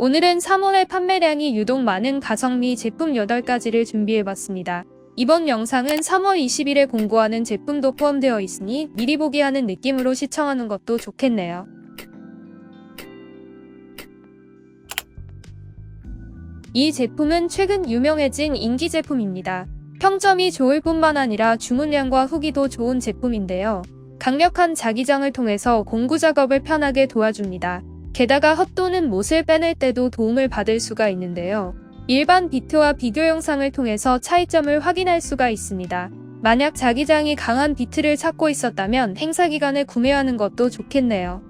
오늘은 3월에 판매량이 유독 많은 가성비 제품 8가지를 준비해봤습니다. 이번 영상은 3월 20일에 공고하는 제품도 포함되어 있으니 미리 보기 하는 느낌으로 시청하는 것도 좋겠네요. 이 제품은 최근 유명해진 인기 제품입니다. 평점이 좋을 뿐만 아니라 주문량과 후기도 좋은 제품인데요. 강력한 자기장을 통해서 공구 작업을 편하게 도와줍니다. 게다가 헛도는 못을 빼낼 때도 도움을 받을 수가 있는데요. 일반 비트와 비교 영상을 통해서 차이점을 확인할 수가 있습니다. 만약 자기장이 강한 비트를 찾고 있었다면 행사 기간에 구매하는 것도 좋겠네요.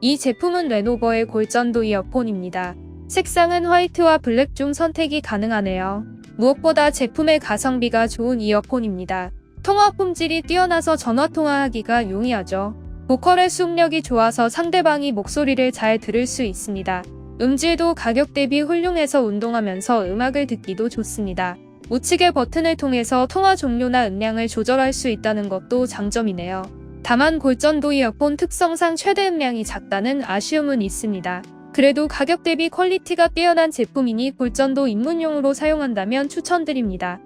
이 제품은 레노버의 골전도 이어폰입니다. 색상은 화이트와 블랙 중 선택이 가능하네요. 무엇보다 제품의 가성비가 좋은 이어폰입니다. 통화 품질이 뛰어나서 전화 통화하기가 용이하죠. 보컬의 수음력이 좋아서 상대방이 목소리를 잘 들을 수 있습니다. 음질도 가격 대비 훌륭해서 운동하면서 음악을 듣기도 좋습니다. 우측의 버튼을 통해서 통화 종료나 음량을 조절할 수 있다는 것도 장점이네요. 다만 골전도 이어폰 특성상 최대 음량이 작다는 아쉬움은 있습니다. 그래도 가격 대비 퀄리티가 뛰어난 제품이니 골전도 입문용으로 사용한다면 추천드립니다.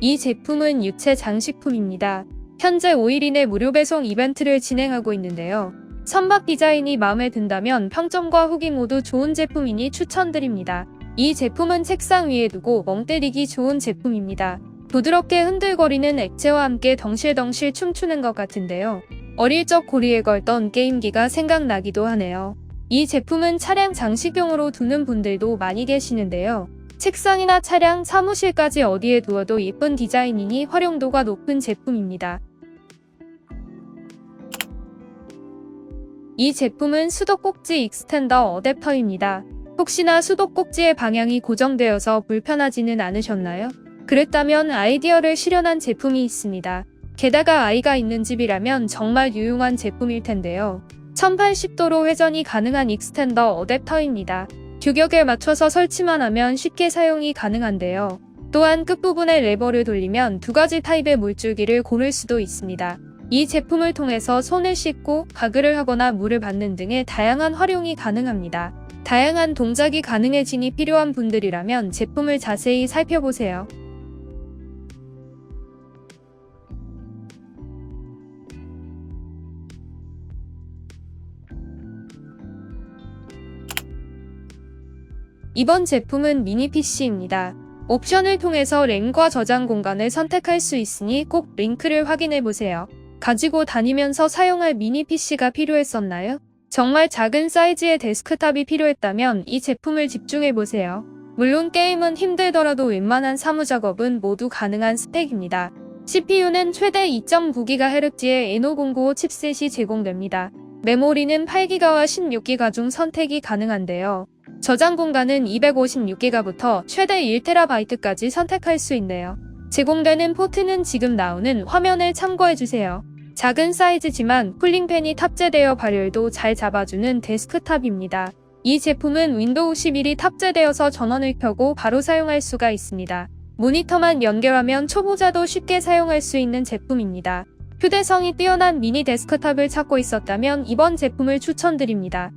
이 제품은 유체 장식품입니다. 현재 5일 이내 무료 배송 이벤트를 진행하고 있는데요. 선박 디자인이 마음에 든다면 평점과 후기 모두 좋은 제품이니 추천드립니다. 이 제품은 책상 위에 두고 멍 때리기 좋은 제품입니다. 부드럽게 흔들거리는 액체와 함께 덩실덩실 춤추는 것 같은데요. 어릴 적 고리에 걸던 게임기가 생각나기도 하네요. 이 제품은 차량 장식용으로 두는 분들도 많이 계시는데요. 책상이나 차량, 사무실까지 어디에 두어도 예쁜 디자인이니 활용도가 높은 제품입니다. 이 제품은 수도꼭지 익스텐더 어댑터입니다. 혹시나 수도꼭지의 방향이 고정되어서 불편하지는 않으셨나요? 그랬다면 아이디어를 실현한 제품이 있습니다. 게다가 아이가 있는 집이라면 정말 유용한 제품일 텐데요. 1080도로 회전이 가능한 익스텐더 어댑터입니다. 규격에 맞춰서 설치만 하면 쉽게 사용이 가능한데요. 또한 끝부분에 레버를 돌리면 두 가지 타입의 물줄기를 고를 수도 있습니다. 이 제품을 통해서 손을 씻고 가글을 하거나 물을 받는 등의 다양한 활용이 가능합니다. 다양한 동작이 가능해지니 필요한 분들이라면 제품을 자세히 살펴보세요. 이번 제품은 미니 PC입니다. 옵션을 통해서 램과 저장 공간을 선택할 수 있으니 꼭 링크를 확인해 보세요. 가지고 다니면서 사용할 미니 PC가 필요했었나요? 정말 작은 사이즈의 데스크탑이 필요했다면 이 제품을 집중해 보세요. 물론 게임은 힘들더라도 웬만한 사무작업은 모두 가능한 스펙입니다. CPU는 최대 2.9GHz의 N5095 칩셋이 제공됩니다. 메모리는 8기가와 16기가 중 선택이 가능한데요. 저장 공간은 256기가부터 최대 1TB까지 선택할 수 있네요. 제공되는 포트는 지금 나오는 화면을 참고해주세요. 작은 사이즈지만 쿨링팬이 탑재되어 발열도 잘 잡아주는 데스크탑입니다. 이 제품은 윈도우 11이 탑재되어서 전원을 켜고 바로 사용할 수가 있습니다. 모니터만 연결하면 초보자도 쉽게 사용할 수 있는 제품입니다. 휴대성이 뛰어난 미니 데스크탑을 찾고 있었다면 이번 제품을 추천드립니다.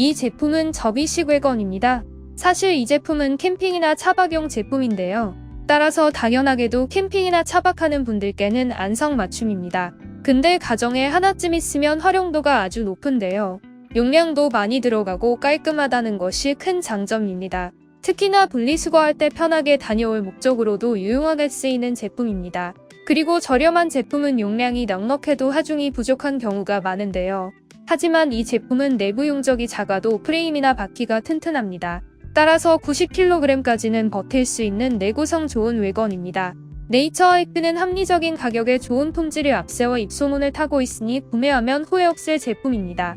이 제품은 접이식 외건입니다. 사실 이 제품은 캠핑이나 차박용 제품인데요. 따라서 당연하게도 캠핑이나 차박하는 분들께는 안성맞춤입니다. 근데 가정에 하나쯤 있으면 활용도가 아주 높은데요. 용량도 많이 들어가고 깔끔하다는 것이 큰 장점입니다. 특히나 분리수거할 때 편하게 다녀올 목적으로도 유용하게 쓰이는 제품입니다. 그리고 저렴한 제품은 용량이 넉넉해도 하중이 부족한 경우가 많은데요. 하지만 이 제품은 내부 용적이 작아도 프레임이나 바퀴가 튼튼합니다. 따라서 90kg까지는 버틸 수 있는 내구성 좋은 외건입니다. 네이처하이크는 합리적인 가격에 좋은 품질을 앞세워 입소문을 타고 있으니 구매하면 후회 없을 제품입니다.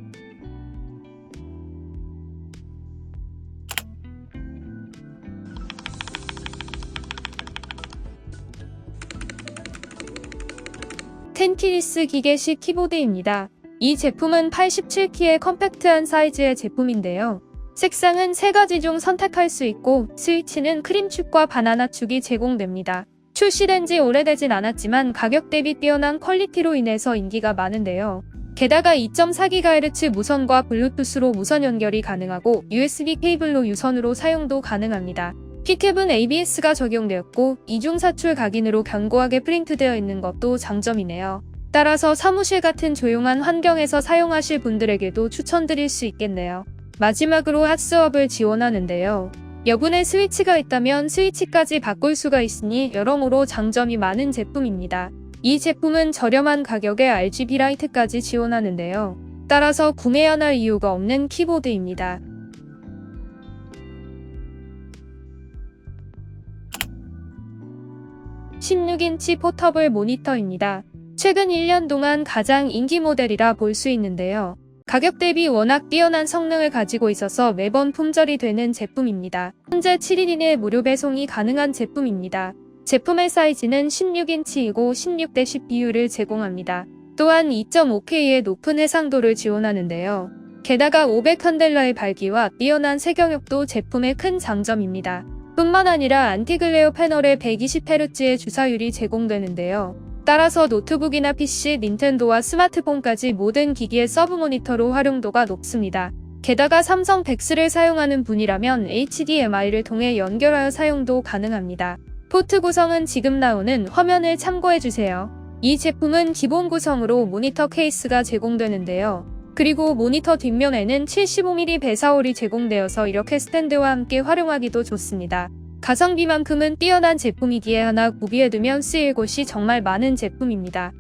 텐키리스 기계식 키보드입니다. 이 제품은 87키의 컴팩트한 사이즈의 제품인데요. 색상은 세 가지 중 선택할 수 있고 스위치는 크림축과 바나나축이 제공됩니다. 출시된 지 오래되진 않았지만 가격 대비 뛰어난 퀄리티로 인해서 인기가 많은데요. 게다가 2.4GHz 무선과 블루투스로 무선 연결이 가능하고 USB 케이블로 유선으로 사용도 가능합니다. 피캡은 ABS가 적용되었고 이중 사출 각인으로 견고하게 프린트되어 있는 것도 장점이네요. 따라서 사무실 같은 조용한 환경에서 사용하실 분들에게도 추천드릴 수 있겠네요. 마지막으로 핫스왑을 지원하는데요. 여분의 스위치가 있다면 스위치까지 바꿀 수가 있으니 여러모로 장점이 많은 제품입니다. 이 제품은 저렴한 가격에 RGB 라이트까지 지원하는데요. 따라서 구매 안할 이유가 없는 키보드입니다. (16인치) 포터블 모니터입니다. 최근 1년 동안 가장 인기 모델이라 볼 수 있는데요. 가격 대비 워낙 뛰어난 성능을 가지고 있어서 매번 품절이 되는 제품입니다. 현재 7일 이내 무료 배송이 가능한 제품입니다. 제품의 사이즈는 16인치이고 16대 10 비율을 제공합니다. 또한 2.5K의 높은 해상도를 지원하는데요. 게다가 500컨델러의 밝기와 뛰어난 세경력도 제품의 큰 장점입니다. 뿐만 아니라 안티글레어 패널에 120Hz의 주사율이 제공되는데요. 따라서 노트북이나 PC, 닌텐도와 스마트폰까지 모든 기기의 서브 모니터로 활용도가 높습니다. 게다가 삼성 덱스를 사용하는 분이라면 HDMI를 통해 연결하여 사용도 가능합니다. 포트 구성은 지금 나오는 화면을 참고해주세요. 이 제품은 기본 구성으로 모니터 케이스가 제공되는데요. 그리고 모니터 뒷면에는 75mm 배사홀이 제공되어서 이렇게 스탠드와 함께 활용하기도 좋습니다. 가성비만큼은 뛰어난 제품이기에 하나 구비해두면 쓰일 곳이 정말 많은 제품입니다.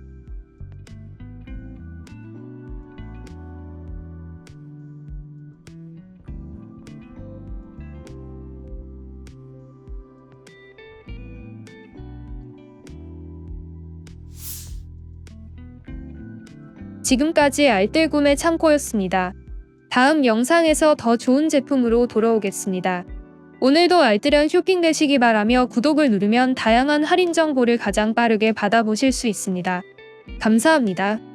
지금까지 알뜰 구매 창고였습니다. 다음 영상에서 더 좋은 제품으로 돌아오겠습니다. 오늘도 알뜰한 쇼핑 되시기 바라며 구독을 누르면 다양한 할인 정보를 가장 빠르게 받아보실 수 있습니다. 감사합니다.